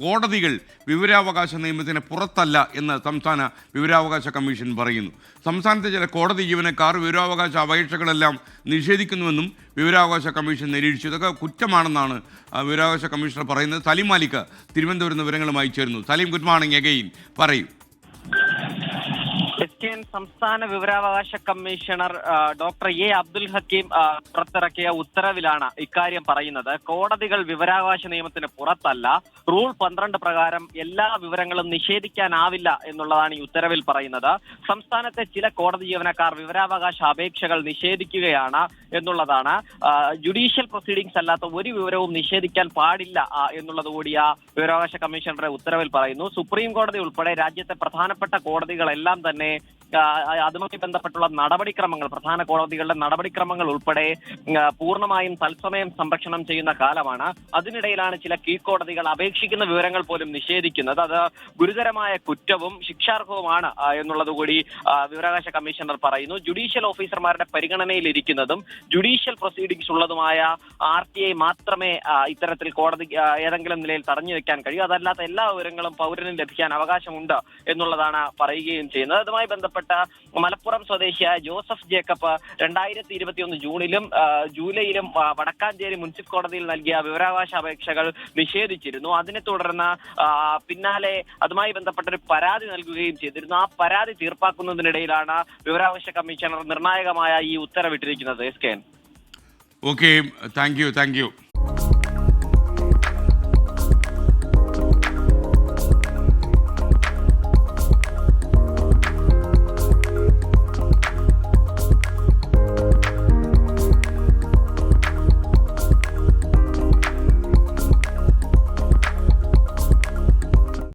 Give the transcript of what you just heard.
കോടതികൾ വിവരാവകാശ നിയമത്തിന് പുറത്തല്ല എന്ന് സംസ്ഥാന വിവരാവകാശ കമ്മീഷൻ പറയുന്നു. സംസ്ഥാനത്തെ ചില കോടതി ജീവനക്കാർ വിവരാവകാശ അപേക്ഷകളെല്ലാം നിഷേധിക്കുന്നുവെന്നും വിവരാവകാശ കമ്മീഷൻ നിരീക്ഷിച്ചു. ഇതൊക്കെ കുറ്റമാണെന്നാണ് വിവരാവകാശ കമ്മീഷണർ പറയുന്നത്. സലീം മാലിക് തിരുവനന്തപുരം വിവരങ്ങളുമായി ചേരുന്നു. സലീം ഗുഡ് മോർണിംഗ് അഗെയിൻ പറയൂ. എസ് സംസ്ഥാന വിവരാവകാശ commissioner doctor A. Abdul Hakeem പുറത്തിറക്കിയ ഉത്തരവിലാണ് ഇക്കാര്യം പറയുന്നത്. കോടതികൾ വിവരാവകാശ നിയമത്തിന് പുറത്തല്ല. റൂൾ പന്ത്രണ്ട് പ്രകാരം എല്ലാ വിവരങ്ങളും നിഷേധിക്കാനാവില്ല എന്നുള്ളതാണ് ഈ ഉത്തരവിൽ പറയുന്നത്. സംസ്ഥാനത്തെ ചില കോടതി ജീവനക്കാർ വിവരാവകാശ അപേക്ഷകൾ നിഷേധിക്കുകയാണ് എന്നുള്ളതാണ്. ജുഡീഷ്യൽ പ്രൊസീഡിംഗ്സ് അല്ലാത്ത ഒരു വിവരവും നിഷേധിക്കാൻ പാടില്ല എന്നുള്ളതുകൂടി എന്നുള്ളത് കൂടി ആ വിവരാവകാശ കമ്മീഷണറുടെ ഉത്തരവിൽ പറയുന്നു. സുപ്രീം കോടതി ഉൾപ്പെടെ രാജ്യത്തെ പ്രധാനപ്പെട്ട കോടതികളെല്ലാം തന്നെ അതുമായി ബന്ധപ്പെട്ടുള്ള നടപടിക്രമങ്ങൾ പ്രധാന കോടതികളുടെ നടപടിക്രമങ്ങൾ ഉൾപ്പെടെ പൂർണമായും തത്സമയം സംരക്ഷണം ചെയ്യുന്ന കാലമാണ്. അതിനിടയിലാണ് ചില കീഴ്ക്കോടതികൾ അപേക്ഷിക്കുന്ന വിവരങ്ങൾ പോലും നിഷേധിക്കുന്നത്. അത് ഗുരുതരമായ കുറ്റവും ശിക്ഷാർഹവുമാണ് എന്നുള്ളത് കൂടി വിവരാവകാശ കമ്മീഷണർ പറയുന്നു. ജുഡീഷ്യൽ ഓഫീസർമാരുടെ പരിഗണനയിൽ ഇരിക്കുന്നതും ജുഡീഷ്യൽ പ്രൊസീഡിംഗ്സ് ഉള്ളതുമായ ആർ ടി ഐ മാത്രമേ ഇത്തരത്തിൽ കോടതി ഏതെങ്കിലും നിലയിൽ തടഞ്ഞു വെക്കാൻ കഴിയൂ. അതല്ലാത്ത എല്ലാ വിവരങ്ങളും പൗരന് ലഭിക്കാൻ അവകാശമുണ്ട് എന്നുള്ളതാണ് പറയുകയും ചെയ്യുന്നത്. അതുമായി ബന്ധപ്പെട്ട മലപ്പുറം സ്വദേശിയായ ജോസഫ് ജേക്കബ് രണ്ടായിരത്തി ഇരുപത്തിയൊന്ന് ജൂണിലും ജൂലൈയിലും വടക്കാഞ്ചേരി മുനിസിപ്പൽ കോടതിയിൽ നൽകിയ വിവരാവകാശ അപേക്ഷകൾ നിഷേധിച്ചിരുന്നു. അതിനെ തുടർന്ന് പിന്നാലെ അതുമായി ബന്ധപ്പെട്ട ഒരു പരാതി നൽകുകയും ചെയ്തിരുന്നു. ആ പരാതി തീർപ്പാക്കുന്നതിനിടയിലാണ് വിവരാവകാശ കമ്മീഷണർ നിർണായകമായ ഈ ഉത്തരവിട്ടിരിക്കുന്നത്. S K okay thank you thank you